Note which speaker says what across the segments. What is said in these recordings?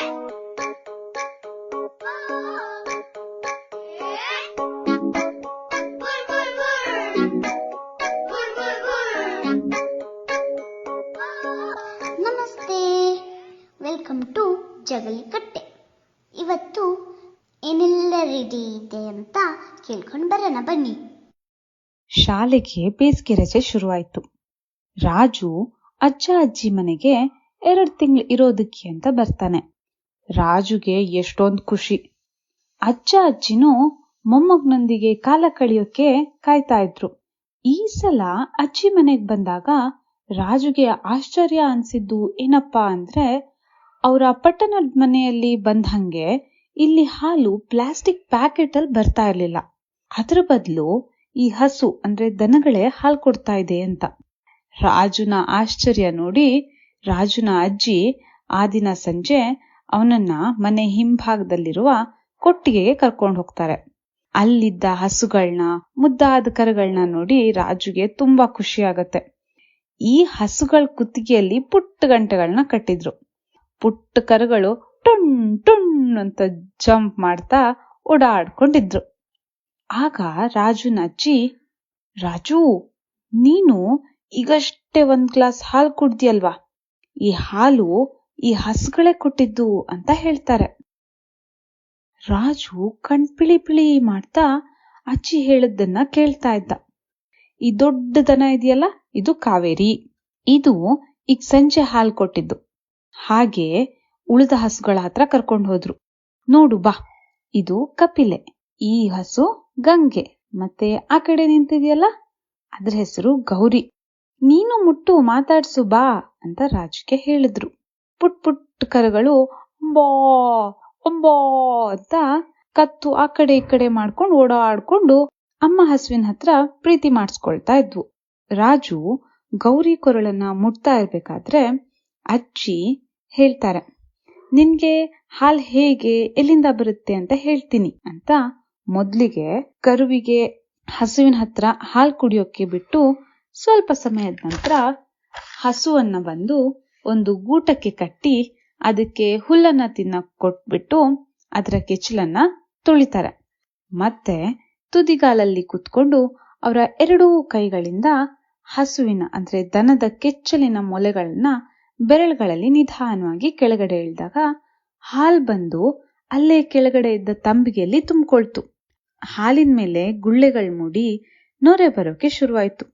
Speaker 1: ನಮಸ್ತೆ. Welcome to Jagalikatte. ಇವತ್ತು ಏನೆಲ್ಲ ರೆಡಿ ಇದೆ ಅಂತ ಕೇಳ್ಕೊಂಡು ಬರೋಣ, ಬನ್ನಿ.
Speaker 2: ಶಾಲೆಗೆ ಬೇಸಿಗೆ ರಜೆ ಶುರುವಾಯ್ತು. ರಾಜು ಅಜ್ಜ ಅಜ್ಜಿ ಮನೆಗೆ ಎರಡು ತಿಂಗಳು ಇರೋದಕ್ಕೆ ಅಂತ ಬರ್ತಾನೆ. ರಾಜುಗೆ ಎಷ್ಟೊಂದ್ ಖುಷಿ. ಅಜ್ಜ ಅಜ್ಜಿನೂ ಮೊಮ್ಮಗನೊಂದಿಗೆ ಕಾಲ ಕಳೆಯೋಕೆ ಕಾಯ್ತಾ ಇದ್ರು. ಈ ಸಲ ಅಜ್ಜಿ ಮನೆಗ್ ಬಂದಾಗ ರಾಜುಗೆ ಆಶ್ಚರ್ಯ ಅನ್ಸಿದ್ದು ಏನಪ್ಪಾ ಅಂದ್ರೆ, ಅವರ ಪಟ್ಟಣದ ಮನೆಯಲ್ಲಿ ಬಂದಂಗೆ ಇಲ್ಲಿ ಹಾಲು ಪ್ಲಾಸ್ಟಿಕ್ ಪ್ಯಾಕೆಟ್ ಅಲ್ಲಿ ಬರ್ತಾ ಇರ್ಲಿಲ್ಲ. ಅದ್ರ ಬದಲು ಈ ಹಸು ಅಂದ್ರೆ ದನಗಳೇ ಹಾಲು ಕೊಡ್ತಾ ಇದೆ ಅಂತ. ರಾಜುನ ಆಶ್ಚರ್ಯ ನೋಡಿ ರಾಜುನ ಅಜ್ಜಿ ಆ ದಿನ ಸಂಜೆ ಅವನನ್ನ ಮನೆ ಹಿಂಭಾಗದಲ್ಲಿರುವ ಕೊಟ್ಟಿಗೆಗೆ ಕರ್ಕೊಂಡು ಹೋಗ್ತಾರೆ. ಅಲ್ಲಿದ್ದ ಹಸುಗಳನ್ನ ಮುದ್ದಾದ ಕರುಗಳನ್ನ ನೋಡಿ ರಾಜುಗೆ ತುಂಬಾ ಖುಷಿ ಆಗತ್ತೆ. ಈ ಹಸುಗಳ ಕುತ್ತಿಗೆಯಲ್ಲಿ ಪುಟ್ಟ ಗಂಟೆಗಳನ್ನ ಕಟ್ಟಿದ್ರು. ಪುಟ್ಟ ಕರುಗಳು ಟುಣ್ ಟುಣ್ ಅಂತ ಜಂಪ್ ಮಾಡ್ತಾ ಓಡಾಡ್ಕೊಂಡಿದ್ರು. ಆಗ ರಾಜುನ ಅಜ್ಜಿ, ರಾಜು, ನೀನು ಈಗಷ್ಟೇ ಒಂದ್ ಗ್ಲಾಸ್ ಹಾಲು ಕುಡ್ದಿಯಲ್ವಾ? ಈ ಹಾಲು ಈ ಹಸುಗಳೇ ಕೊಟ್ಟಿದ್ದು ಅಂತ ಹೇಳ್ತಾರೆ. ರಾಜು ಕಣ್ಪಿಳಿ ಪಿಳಿ ಮಾಡ್ತಾ ಅಜ್ಜಿ ಹೇಳಿದ್ದನ್ನ ಕೇಳ್ತಾ ಇದ್ದ. ಈ ದೊಡ್ಡ ದನ ಇದೆಯಲ್ಲ, ಇದು ಕಾವೇರಿ. ಇದು ಈಗ ಸಂಜೆ ಹಾಲು ಕೊಟ್ಟಿದ್ದು. ಹಾಗೆ ಉಳಿದ ಹಸುಗಳ ಹತ್ರ ಕರ್ಕೊಂಡು ಹೋದ್ರು. ನೋಡು ಬಾ, ಇದು ಕಪಿಲೆ, ಈ ಹಸು ಗಂಗೆ, ಮತ್ತೆ ಆ ಕಡೆ ನಿಂತಿದೆಯಲ್ಲ, ಅದ್ರ ಹೆಸರು ಗೌರಿ. ನೀನು ಮುಟ್ಟು ಮಾತಾಡ್ಸು ಬಾ ಅಂತ ರಾಜುಗೆ ಹೇಳಿದ್ರು. ಪುಟ್ ಪುಟ್ ಕರುಗಳು ಬಾ ಅಂಬಾ ಅಂತ ಕತ್ತು ಆ ಕಡೆ ಈ ಕಡೆ ಮಾಡ್ಕೊಂಡು ಓಡಾಡ್ಕೊಂಡು ಅಮ್ಮ ಹಸುವಿನ ಹತ್ರ ಪ್ರೀತಿ ಮಾಡಿಸ್ಕೊಳ್ತಾ ಇದ್ವು. ರಾಜು ಗೌರಿ ಕೊರಳನ್ನ ಮುಟ್ತಾ ಇರ್ಬೇಕಾದ್ರೆ ಅಜ್ಜಿ ಹೇಳ್ತಾರೆ, ನಿನ್ಗೆ ಹಾಲ್ ಹೇಗೆ, ಎಲ್ಲಿಂದ ಬರುತ್ತೆ ಅಂತ ಹೇಳ್ತೀನಿ ಅಂತ ಮೊದ್ಲಿಗೆ ಕರುವಿಗೆ ಹಸುವಿನ ಹತ್ರ ಹಾಲ್ ಕುಡಿಯೋಕೆ ಬಿಟ್ಟು ಸ್ವಲ್ಪ ಸಮಯದ ನಂತರ ಹಸುವನ್ನ ಬಂದು ಒಂದು ಗೂಟಕ್ಕೆ ಕಟ್ಟಿ ಅದಕ್ಕೆ ಹುಲ್ಲನ್ನ ತಿನ್ನ ಕೊಟ್ಬಿಟ್ಟು ಅದರ ಕೆಚ್ಚಲನ್ನ ತುಳಿತಾರೆ. ಮತ್ತೆ ತುದಿಗಾಲಲ್ಲಿ ಕುತ್ಕೊಂಡು ಅವರ ಎರಡೂ ಕೈಗಳಿಂದ ಹಸುವಿನ, ಅಂದ್ರೆ ದನದ ಕೆಚ್ಚಲಿನ ಮೊಲೆಗಳನ್ನ ಬೆರಳುಗಳಲ್ಲಿ ನಿಧಾನವಾಗಿ ಕೆಳಗಡೆ ಇಳಿದಾಗ ಹಾಲ್ ಬಂದು ಅಲ್ಲೇ ಕೆಳಗಡೆ ಇದ್ದ ತಂಬಿಗೆಯಲ್ಲಿ ತುಂಬಿಕೊಳ್ತು. ಹಾಲಿನ ಮೇಲೆ ಗುಳ್ಳೆಗಳು ಮೂಡಿ ನೊರೆ ಬರೋಕೆ ಶುರುವಾಯ್ತು.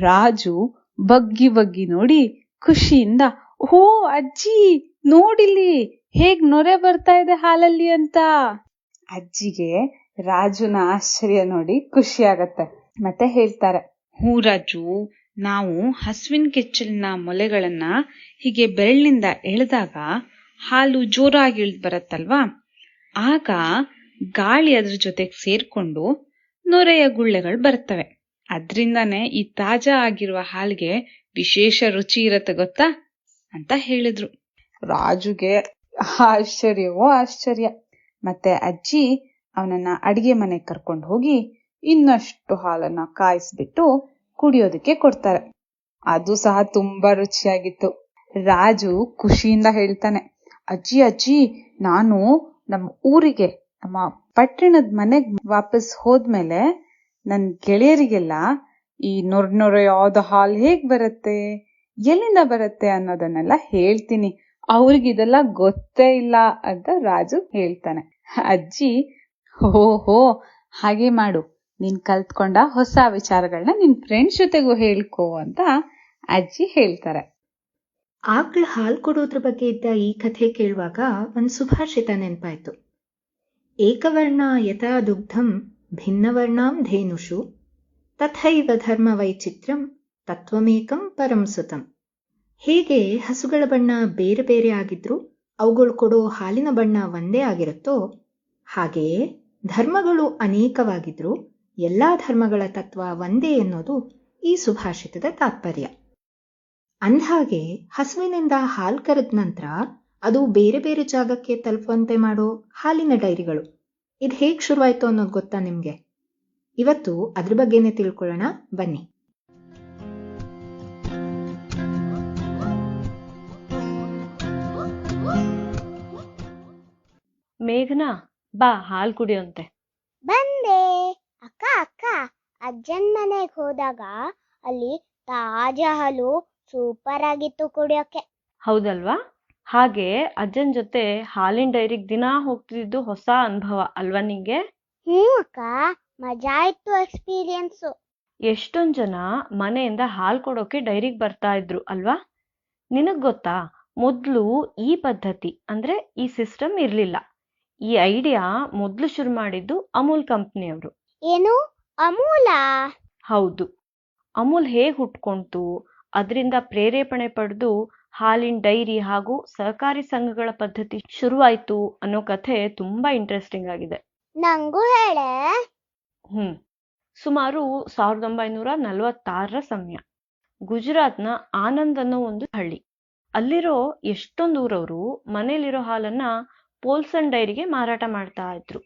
Speaker 2: ರಾಜು ಬಗ್ಗಿ ಬಗ್ಗಿ ನೋಡಿ ಖುಷಿಯಿಂದ ಓ ಅಜ್ಜಿ ನೋಡಿಲಿ ಹೇಗ್ ನೊರೆ ಬರ್ತಾ ಇದೆ ಹಾಲಲ್ಲಿ ಅಂತ. ಅಜ್ಜಿಗೆ ರಾಜುನ ಆಶ್ಚರ್ಯ ನೋಡಿ ಖುಷಿ ಆಗತ್ತೆ. ಮತ್ತೆ ಹೇಳ್ತಾರೆ. ಹೂ ರಾಜು ನಾವು ಹಸುವಿನ ಕೆಚ್ಚಲಿನ ಮೊಲೆಗಳನ್ನ ಹೀಗೆ ಬೆರಳಿನಿಂದ ಎಳೆದಾಗ ಹಾಲು ಜೋರಾಗಿ ಇಳಿದು ಬರತ್ತಲ್ವಾ? ಆಗ ಗಾಳಿ ಅದ್ರ ಜೊತೆಗೆ ಸೇರ್ಕೊಂಡು ನೊರೆಯ ಗುಳ್ಳೆಗಳು ಬರ್ತವೆ. ಅದ್ರಿಂದಾನೇ ಈ ತಾಜಾ ಆಗಿರುವ ಹಾಲಿಗೆ ವಿಶೇಷ ರುಚಿ ಇರತ್ತೆ ಗೊತ್ತಾ? ಅಂತ ಹೇಳಿದ್ರು. ರಾಜುಗೆ ಆಶ್ಚರ್ಯವೋ ಆಶ್ಚರ್ಯ. ಮತ್ತೆ ಅಜ್ಜಿ ಅವನನ್ನ ಅಡಿಗೆ ಮನೆ ಕರ್ಕೊಂಡು ಹೋಗಿ ಇನ್ನಷ್ಟು ಹಾಲನ್ನ ಕಾಯಿಸ್ಬಿಟ್ಟು ಕುಡಿಯೋದಕ್ಕೆ ಕೊಡ್ತಾರೆ. ಅದು ಸಹ ತುಂಬಾ ರುಚಿಯಾಗಿತ್ತು. ರಾಜು ಖುಷಿಯಿಂದ ಹೇಳ್ತಾನೆ, ಅಜ್ಜಿ ಅಜ್ಜಿ, ನಾನು ನಮ್ಮ ಊರಿಗೆ, ನಮ್ಮ ಪಟ್ಟಣದ ಮನೆಗ್ ವಾಪಸ್ ಹೋದ್ಮೇಲೆ ನನ್ ಗೆಳೆಯರಿಗೆಲ್ಲ ಈ ನೊರ್ ನೊರೆಯಾದ ಹಾಲ್ ಹೇಗ್ ಬರುತ್ತೆ? ಎಲ್ಲಿಂದ ಬರುತ್ತೆ ಅನ್ನೋದನ್ನೆಲ್ಲ ಹೇಳ್ತೀನಿ. ಅವ್ರಿಗಿದೆಲ್ಲ ಗೊತ್ತೇ ಇಲ್ಲ ಅಂತ ರಾಜು ಹೇಳ್ತಾನೆ. ಅಜ್ಜಿ ಹೋ ಹೋ ಹಾಗೆ ಮಾಡು. ನೀನ್ ಕಲ್ತ್ಕೊಂಡ ಹೊಸ ವಿಚಾರಗಳನ್ನ ನಿನ್ ಫ್ರೆಂಡ್ಸ್ ಜೊತೆಗೂ ಹೇಳ್ಕೋ ಅಂತ ಅಜ್ಜಿ ಹೇಳ್ತಾರೆ.
Speaker 3: ಆಕಳ ಹಾಲು ಕೊಡೋದ್ರ ಬಗ್ಗೆ ಇದ್ದ ಈ ಕಥೆ ಕೇಳುವಾಗ ಒಂದು ಸುಭಾಷಿತ ನೆನಪಾಯ್ತು. ಏಕವರ್ಣ ಯಥಾ ದುಗ್ಧಂ ಭಿನ್ನವರ್ಣಾಂ ಧೇನುಷು ತಥೈವ ಧರ್ಮ ವೈಚಿತ್ರ್ಯಂ ತತ್ವಮೇಕಂ ಪರಂ ಸುತಂ. ಹೇಗೆ ಹಸುಗಳ ಬಣ್ಣ ಬೇರೆ ಬೇರೆ ಆಗಿದ್ರು ಅವುಗಳು ಕೊಡೋ ಹಾಲಿನ ಬಣ್ಣ ಒಂದೇ ಆಗಿರುತ್ತೋ ಹಾಗೆಯೇ ಧರ್ಮಗಳು ಅನೇಕವಾಗಿದ್ರು ಎಲ್ಲಾ ಧರ್ಮಗಳ ತತ್ವ ಒಂದೇ ಎನ್ನುವುದು ಈ ಸುಭಾಷಿತದ ತಾತ್ಪರ್ಯ. ಅಂದಹಾಗೆ ಹಸುವಿನಿಂದ ಹಾಲು ಕರೆದ ನಂತರ ಅದು ಬೇರೆ ಬೇರೆ ಜಾಗಕ್ಕೆ ತಲುಪುವಂತೆ ಮಾಡೋ ಹಾಲಿನ ಡೈರಿಗಳು. ಇದು ಹೇಗೆ ಶುರುವಾಯಿತು ಅನ್ನೋದು ಗೊತ್ತಾ ನಿಮಗೆ? ಇವತ್ತು ಅದ್ರ ಬಗ್ಗೆನೇ ತಿಳ್ಕೊಳ್ಳೋಣ, ಬನ್ನಿ.
Speaker 4: ಮೇಘನಾ ಬಾ ಹಾಲ್ ಕುಡಿಯೋಂತೆ.
Speaker 1: ಬಂದೆ. ಅಕ್ಕ ಅಕ್ಕ ಅಜ್ಜನ್ ಮನೆಗೆ ಹೋದಾಗ ಅಲ್ಲಿ ತಾಜಾ ಹಾಲು ಸೂಪರ್ ಆಗಿತ್ತು ಕುಡಿಯೋಕೆ.
Speaker 4: ಹೌದಲ್ವಾ? ಹಾಗೆ ಅಜ್ಜನ್ ಜೊತೆ ಹಾಲಿನ ಡೈರಿಗೆ ದಿನಾ ಹೋಗ್ತಿದ್ದು ಹೊಸ ಅನುಭವ ಅಲ್ವಾ ನಿಂಗೆ?
Speaker 1: ಹ್ಞೂ ಅಕ್ಕ ಮಜಾ ಆಯ್ತು ಎಕ್ಸ್ಪೀರಿಯನ್ಸು
Speaker 4: ಎಷ್ಟೊಂದ್ ಜನ ಮನೆಯಿಂದ ಹಾಲ್ ಕೊಡೋಕೆ ಡೈರಿಗೆ ಬರ್ತಾ ಇದ್ರು ಅಲ್ವಾ? ನಿನಗ್ ಗೊತ್ತಾ ಮೊದ್ಲು ಈ ಪದ್ಧತಿ ಅಂದ್ರೆ ಈ ಸಿಸ್ಟಮ್ ಇರ್ಲಿಲ್ಲ. ಈ ಐಡಿಯಾ ಮೊದಲು ಶುರು ಮಾಡಿದ್ದು ಅಮೂಲ್ ಕಂಪ್ನಿಯವರು
Speaker 1: ಏನು? ಅಮೂಲ?
Speaker 4: ಹೌದು. ಅಮೂಲ್ ಹೇಗೆ ಹುಟ್ಕೊಂತು ಅದರಿಂದ ಪ್ರೇರೇಪಣೆ ಪಡೆದು ಹಾಲಿನ ಡೈರಿ ಹಾಗೂ ಸಹಕಾರಿ ಸಂಘಗಳ ಪದ್ಧತಿ ಶುರುವಾಯಿತು ಅನ್ನೋ ಕಥೆ ತುಂಬಾ ಇಂಟ್ರೆಸ್ಟಿಂಗ್ ಆಗಿದೆ.
Speaker 1: ನಂಗೂ ಹೇಳೆ.
Speaker 4: ಹ್ಮ್. ಸುಮಾರು ಸಾವಿರದ ಒಂಬೈನೂರ ನಲವತ್ತಾರರ ಸಮಯ. ಗುಜರಾತ್ನ ಆನಂದ್ ಅನ್ನೋ ಒಂದು ಹಳ್ಳಿ. ಅಲ್ಲಿರೋ ಎಷ್ಟೊಂದು ಊರವರು ಮನೇಲಿರೋ ಹಾಲನ್ನ ಪೋಲ್ಸನ್ ಡೈರಿಗೆ ಮಾರಾಟ ಮಾಡ್ತಾ ಇದ್ರು.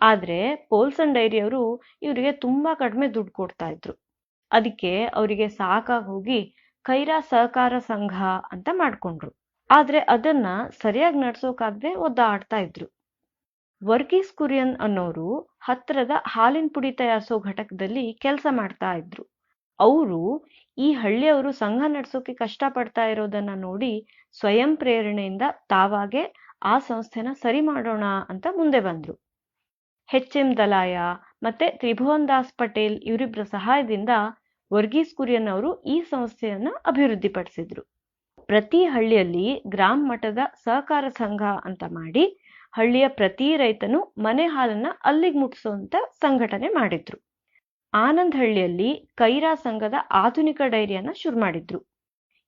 Speaker 4: ಆದ್ರೆ ಪೋಲ್ಸನ್ ಡೈರಿಯವರು ಇವರಿಗೆ ತುಂಬಾ ಕಡಿಮೆ ದುಡ್ಡು ಕೊಡ್ತಾ ಇದ್ರು. ಅದಕ್ಕೆ ಅವರಿಗೆ ಸಾಕಾಗಿ ಹೋಗಿ ಕೈರಾ ಸಹಕಾರ ಸಂಘ ಅಂತ ಮಾಡ್ಕೊಂಡ್ರು. ಆದ್ರೆ ಅದನ್ನ ಸರಿಯಾಗಿ ನಡೆಸೋಕಾಗ್ದೇ ಒದ್ದಾಡ್ತಾ ಇದ್ರು. ವರ್ಗೀಸ್ ಕುರಿಯನ್ ಅನ್ನೋರು ಹತ್ತಿರದ ಹಾಲಿನ ಪುಡಿ ತಯಾರಿಸೋ ಘಟಕದಲ್ಲಿ ಕೆಲಸ ಮಾಡ್ತಾ ಇದ್ರು. ಅವರು ಈ ಹಳ್ಳಿಯವರು ಸಂಘ ನಡೆಸೋಕೆ ಕಷ್ಟ ಪಡ್ತಾ ಇರೋದನ್ನ ನೋಡಿ ಸ್ವಯಂ ಪ್ರೇರಣೆಯಿಂದ ತಾವಾಗೆ ಆ ಸಂಸ್ಥೆನ ಸರಿ ಮಾಡೋಣ ಅಂತ ಮುಂದೆ ಬಂದ್ರು. ಹೆಚ್ ಎಂ ದಲಾಯ ಮತ್ತೆ ತ್ರಿಭುವನ್ ದಾಸ್ ಪಟೇಲ್ ಇವರಿಬ್ಬರ ಸಹಾಯದಿಂದ ವರ್ಗೀಸ್ ಕುರಿಯನ್ ಅವರು ಈ ಸಂಸ್ಥೆಯನ್ನ ಅಭಿವೃದ್ಧಿಪಡಿಸಿದ್ರು. ಪ್ರತಿ ಹಳ್ಳಿಯಲ್ಲಿ ಗ್ರಾಮ ಮಟ್ಟದ ಸಹಕಾರ ಸಂಘ ಅಂತ ಮಾಡಿ ಹಳ್ಳಿಯ ಪ್ರತಿ ರೈತನು ಮನೆ ಹಾಲನ್ನ ಅಲ್ಲಿಗೆ ಮುಟ್ಟಿಸುವಂತ ಸಂಘಟನೆ ಮಾಡಿದ್ರು. ಆನಂದ್ ಹಳ್ಳಿಯಲ್ಲಿ ಕೈರಾ ಸಂಘದ ಆಧುನಿಕ ಡೈರಿಯನ್ನ ಶುರು ಮಾಡಿದ್ರು.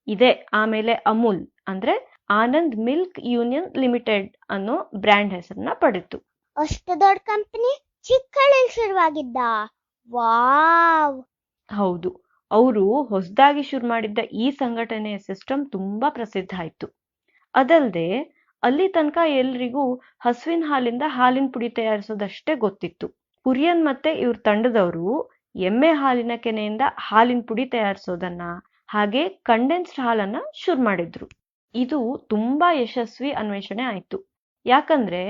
Speaker 4: ಇದೆ ಆಮೇಲೆ ಅಮೂಲ್ ಅಂದ್ರೆ ಆನಂದ್ ಮಿಲ್ಕ್ ಯೂನಿಯನ್ ಲಿಮಿಟೆಡ್ ಅನ್ನೋ ಬ್ರ್ಯಾಂಡ್ ಹೆಸರನ್ನ ಪಡೆತು
Speaker 1: ಅಷ್ಟು ದೊಡ್ಡ ಕಂಪನಿ ಚಿಕ್ಕಳಲ್ಲಿ ಶುರುವಾಗಿದ್ದ. ವಾವ್!
Speaker 4: ಹೌದು ಅವರು ಹೊಸದಾಗಿ ಶುರು ಮಾಡಿದ್ದ ಈ ಸಂಘಟನೆಯ ಸಿಸ್ಟಮ್ ತುಂಬಾ ಪ್ರಸಿದ್ಧ ಆಯ್ತು. ಅದಲ್ಲದೆ ಅಲ್ಲಿ ತನಕ ಎಲ್ರಿಗೂ ಹಸುವಿನ ಹಾಲಿಂದ ಹಾಲಿನ ಪುಡಿ ತಯಾರಿಸೋದಷ್ಟೇ ಗೊತ್ತಿತ್ತು. ಕುರಿಯನ್ ಮತ್ತೆ ಇವ್ರ ತಂಡದವರು ಎಮ್ಮೆ ಹಾಲಿನ ಕೆನೆಯಿಂದ ಹಾಲಿನ ಪುಡಿ ತಯಾರಿಸೋದನ್ನ ಹಾಗೆ ಕಂಡೆನ್ಸ್ಡ್ ಹಾಲನ್ನ ಶುರು ಮಾಡಿದ್ರು. ಇದು ತುಂಬಾ ಯಶಸ್ವಿ ಅನ್ವೇಷಣೆ ಆಯ್ತು. ಯಾಕಂದ್ರೆ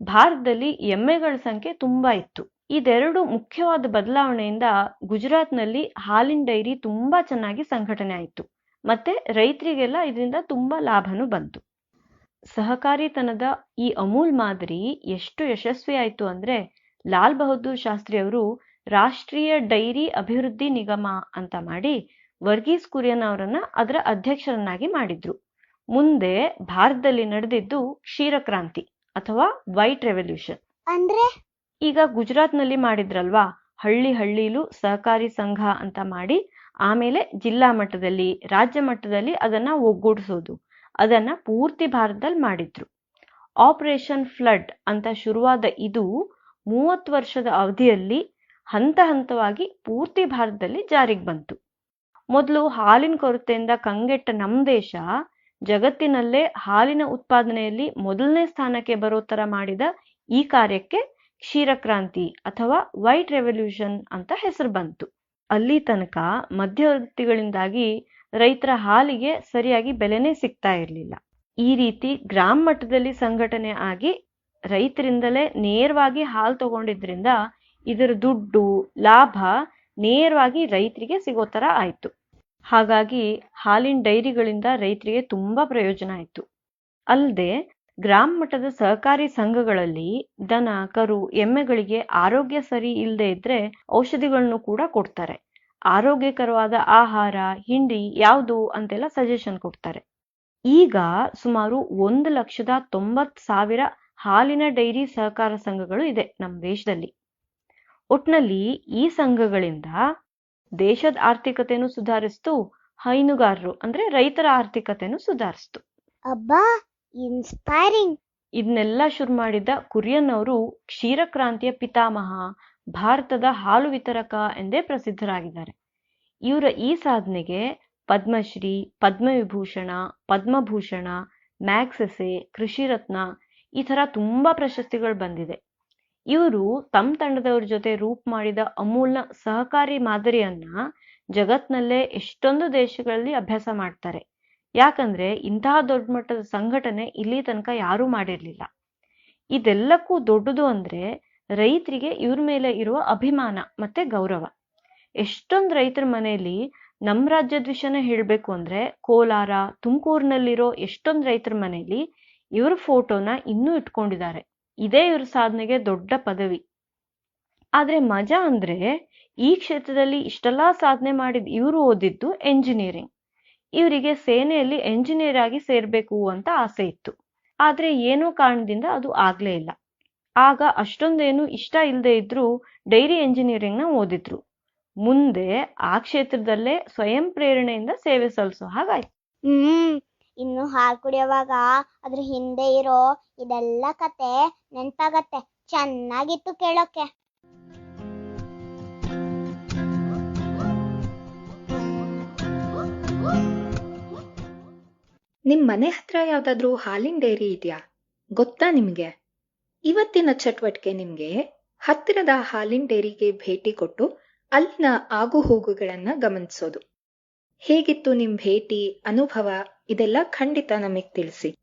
Speaker 4: ಭಾರತದಲ್ಲಿ ಎಮ್ಮೆಗಳ ಸಂಖ್ಯೆ ತುಂಬಾ ಇತ್ತು. ಇದೆರಡು ಮುಖ್ಯವಾದ ಬದಲಾವಣೆಯಿಂದ ಗುಜರಾತ್ನಲ್ಲಿ ಹಾಲಿನ ಡೈರಿ ತುಂಬಾ ಚೆನ್ನಾಗಿ ಸಂಘಟನೆ ಆಯ್ತು. ಮತ್ತೆ ರೈತರಿಗೆಲ್ಲ ಇದರಿಂದ ತುಂಬಾ ಲಾಭನೂ ಬಂತು. ಸಹಕಾರಿತನದ ಈ ಅಮೂಲ್ ಮಾದರಿ ಎಷ್ಟು ಯಶಸ್ವಿ ಆಯಿತು ಅಂದ್ರೆ ಲಾಲ್ ಬಹದ್ದೂರ್ ಶಾಸ್ತ್ರಿ ಅವರು ರಾಷ್ಟ್ರೀಯ ಡೈರಿ ಅಭಿವೃದ್ಧಿ ನಿಗಮ ಅಂತ ಮಾಡಿ ವರ್ಗೀಸ್ ಕುರಿಯನ್ ಅವರನ್ನ ಅದರ ಅಧ್ಯಕ್ಷರನ್ನಾಗಿ ಮಾಡಿದ್ರು. ಮುಂದೆ ಭಾರತದಲ್ಲಿ ನಡೆದಿದ್ದು ಕ್ಷೀರಕ್ರಾಂತಿ ಅಥವಾ ವೈಟ್ ರೆವಲ್ಯೂಷನ್.
Speaker 1: ಅಂದ್ರೆ?
Speaker 4: ಈಗ ಗುಜರಾತ್ನಲ್ಲಿ ಮಾಡಿದ್ರಲ್ವಾ? ಹಳ್ಳಿ ಹಳ್ಳಿಲೂ ಸಹಕಾರಿ ಸಂಘ ಅಂತ ಮಾಡಿ ಆಮೇಲೆ ಜಿಲ್ಲಾ ಮಟ್ಟದಲ್ಲಿ ರಾಜ್ಯ ಮಟ್ಟದಲ್ಲಿ ಅದನ್ನ ಒಗ್ಗೂಡಿಸೋದು. ಅದನ್ನ ಪೂರ್ತಿ ಭಾರತದಲ್ಲಿ ಮಾಡಿದ್ರು. ಆಪರೇಷನ್ ಫ್ಲಡ್ ಅಂತ ಶುರುವಾದ ಇದು ಮೂವತ್ತು ವರ್ಷದ ಅವಧಿಯಲ್ಲಿ ಹಂತ ಹಂತವಾಗಿ ಪೂರ್ತಿ ಭಾರತದಲ್ಲಿ ಜಾರಿಗೆ ಬಂತು. ಮೊದಲು ಹಾಲಿನ ಕೊರತೆಯಿಂದ ಕಂಗೆಟ್ಟ ನಮ್ಮ ದೇಶ ಜಗತ್ತಿನಲ್ಲೇ ಹಾಲಿನ ಉತ್ಪಾದನೆಯಲ್ಲಿ ಮೊದಲನೇ ಸ್ಥಾನಕ್ಕೆ ಬರೋ ತರ ಮಾಡಿದ ಈ ಕಾರ್ಯಕ್ಕೆ ಕ್ಷೀರಕ್ರಾಂತಿ ಅಥವಾ ವೈಟ್ ರೆವಲ್ಯೂಷನ್ ಅಂತ ಹೆಸರು ಬಂತು. ಅಲ್ಲಿ ತನಕ ಮಧ್ಯವರ್ತಿಗಳಿಂದಾಗಿ ರೈತರ ಹಾಲಿಗೆ ಸರಿಯಾಗಿ ಬೆಲೆನೇ ಸಿಗ್ತಾ ಇರಲಿಲ್ಲ. ಈ ರೀತಿ ಗ್ರಾಮ ಮಟ್ಟದಲ್ಲಿ ಸಂಘಟನೆ ಆಗಿ ರೈತರಿಂದಲೇ ನೇರವಾಗಿ ಹಾಲು ತಗೊಂಡಿದ್ರಿಂದ ಇದರ ದುಡ್ಡು, ಲಾಭ ನೇರವಾಗಿ ರೈತರಿಗೆ ಸಿಗೋ ತರ ಆಯ್ತು. ಹಾಗಾಗಿ ಹಾಲಿನ ಡೈರಿಗಳಿಂದ ರೈತರಿಗೆ ತುಂಬಾ ಪ್ರಯೋಜನ ಆಯಿತು. ಅಲ್ಲದೆ ಗ್ರಾಮ ಮಟ್ಟದ ಸಹಕಾರಿ ಸಂಘಗಳಲ್ಲಿ ದನ, ಕರು, ಎಮ್ಮೆಗಳಿಗೆ ಆರೋಗ್ಯ ಸರಿ ಇಲ್ಲದೆ ಇದ್ರೆ ಔಷಧಿಗಳನ್ನು ಕೂಡ ಕೊಡ್ತಾರೆ. ಆರೋಗ್ಯಕರವಾದ ಆಹಾರ, ಹಿಂಡಿ ಯಾವುದು ಅಂತೆಲ್ಲ ಸಜೆಷನ್ ಕೊಡ್ತಾರೆ. ಈಗ ಸುಮಾರು ಒಂದು ಲಕ್ಷದ ತೊಂಬತ್ ಸಾವಿರ ಹಾಲಿನ ಡೈರಿ ಸಹಕಾರ ಸಂಘಗಳು ಇದೆ ನಮ್ಮ ದೇಶದಲ್ಲಿ. ಒಟ್ನಲ್ಲಿ ಈ ಸಂಘಗಳಿಂದ ದೇಶದ ಆರ್ಥಿಕತೆನೂ ಸುಧಾರಿಸ್ತು ಹೈನುಗಾರರು ಅಂದ್ರೆ ರೈತರ ಆರ್ಥಿಕತೆನೂ ಸುಧಾರಿಸ್ತು.
Speaker 1: ಅಬ್ಬಾ ಇನ್ಸ್ಪೈರಿಂಗ್
Speaker 4: ಇದನ್ನೆಲ್ಲ ಶುರು ಮಾಡಿದ ಕುರಿಯನ್ ಅವರು ಕ್ಷೀರಕ್ರಾಂತಿಯ ಪಿತಾಮಹ ಭಾರತದ ಹಾಲು ವಿತರಕ ಎಂದೇ ಪ್ರಸಿದ್ಧರಾಗಿದ್ದಾರೆ. ಇವರ ಈ ಸಾಧನೆಗೆ ಪದ್ಮಶ್ರೀ ಪದ್ಮವಿಭೂಷಣ ಪದ್ಮಭೂಷಣ ಮ್ಯಾಗ್ಸೆಸೆ ಕೃಷಿ ರತ್ನ ಈ ತರ ತುಂಬಾ ಪ್ರಶಸ್ತಿಗಳು ಬಂದಿದೆ. ಇವರು ತಮ್ಮ ತಂಡದವ್ರ ಜೊತೆ ರೂಪ್ ಮಾಡಿದ ಅಮೂಲ್ನ ಸಹಕಾರಿ ಮಾದರಿಯನ್ನ ಜಗತ್ನಲ್ಲೇ ಎಷ್ಟೊಂದು ದೇಶಗಳಲ್ಲಿ ಅಭ್ಯಾಸ ಮಾಡ್ತಾರೆ. ಯಾಕಂದ್ರೆ ಇಂತಹ ದೊಡ್ಡ ಮಟ್ಟದ ಸಂಘಟನೆ ಇಲ್ಲಿ ತನಕ ಯಾರೂ ಮಾಡಿರ್ಲಿಲ್ಲ. ಇದೆಲ್ಲಕ್ಕೂ ದೊಡ್ಡದು ಅಂದ್ರೆ ರೈತರಿಗೆ ಇವ್ರ ಮೇಲೆ ಇರುವ ಅಭಿಮಾನ ಮತ್ತೆ ಗೌರವ. ಎಷ್ಟೊಂದು ರೈತರ ಮನೆಯಲ್ಲಿ ನಮ್ಮ ರಾಜ್ಯದ ವಿಷಯನ ಹೇಳ್ಬೇಕು ಅಂದ್ರೆ ಕೋಲಾರ, ತುಮಕೂರಿನಲ್ಲಿರೋ ಎಷ್ಟೊಂದು ರೈತರ ಮನೆಯಲ್ಲಿ ಇವ್ರ ಫೋಟೋನ ಇನ್ನೂ ಇಟ್ಕೊಂಡಿದ್ದಾರೆ. ಇದೇ ಇವ್ರ ಸಾಧನೆಗೆ ದೊಡ್ಡ ಪದವಿ. ಆದ್ರೆ ಮಜಾ ಅಂದ್ರೆ ಈ ಕ್ಷೇತ್ರದಲ್ಲಿ ಇಷ್ಟೆಲ್ಲಾ ಸಾಧನೆ ಮಾಡಿದ ಇವರು ಓದಿದ್ದು ಎಂಜಿನಿಯರಿಂಗ್ ಇವರಿಗೆ ಸೇನೆಯಲ್ಲಿ ಎಂಜಿನಿಯರ್ ಆಗಿ ಸೇರ್ಬೇಕು ಅಂತ ಆಸೆ ಇತ್ತು. ಆದ್ರೆ ಏನೋ ಕಾರಣದಿಂದ ಅದು ಆಗ್ಲೇ ಇಲ್ಲ. ಆಗ ಅಷ್ಟೊಂದೇನು ಇಷ್ಟ ಇಲ್ಲದೆ ಇದ್ರೂ ಡೈರಿ ಎಂಜಿನಿಯರಿಂಗ್ನ ಓದಿದ್ರು. ಮುಂದೆ ಆ ಕ್ಷೇತ್ರದಲ್ಲೇ ಸ್ವಯಂ ಪ್ರೇರಣೆಯಿಂದ ಸೇವೆ ಸಲ್ಲಿಸೋ ಹಾಗಾಯ್ತು.
Speaker 1: ಇನ್ನು ಹಾಲು ಕುಡಿಯೋವಾಗ ಅದ್ರ ಹಿಂದೆ ಇರೋ ಇದೆಲ್ಲ ಕತೆ ನೆನ್ಪಾಗತ್ತೆ. ಚೆನ್ನಾಗಿತ್ತು ಕೇಳೋಕೆ.
Speaker 3: ನಿಮ್ ಮನೆ ಹತ್ರ ಯಾವ್ದಾದ್ರೂ ಹಾಲಿನ ಡೈರಿ ಇದೆಯಾ? ಗೊತ್ತಾ ನಿಮ್ಗೆ? ಇವತ್ತಿನ ಚಟುವಟಿಕೆ ನಿಮ್ಗೆ ಹತ್ತಿರದ ಹಾಲಿನ ಡೈರಿಗೆ ಭೇಟಿ ಕೊಟ್ಟು ಅಲ್ಲಿನ ಆಗು ಹೋಗುಗಳನ್ನ ಗಮನಿಸೋದು. ಹೇಗಿತ್ತು ನಿಮ್ ಭೇಟಿ, ಅನುಭವ? ಇದೆಲ್ಲ ಖಂಡಿತ ನಮಗೆ ತಿಳಿಸಿ.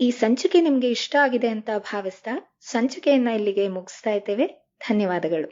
Speaker 3: ಈ ಸಂಚಿಕೆ ನಿಮ್ಗೆ ಇಷ್ಟ ಆಗಿದೆ ಅಂತ ಭಾವಿಸ್ತಾ ಸಂಚಿಕೆಯನ್ನ ಇಲ್ಲಿಗೆ ಮುಗಿಸ್ತಾ ಇದ್ದೇವೆ. ಧನ್ಯವಾದಗಳು.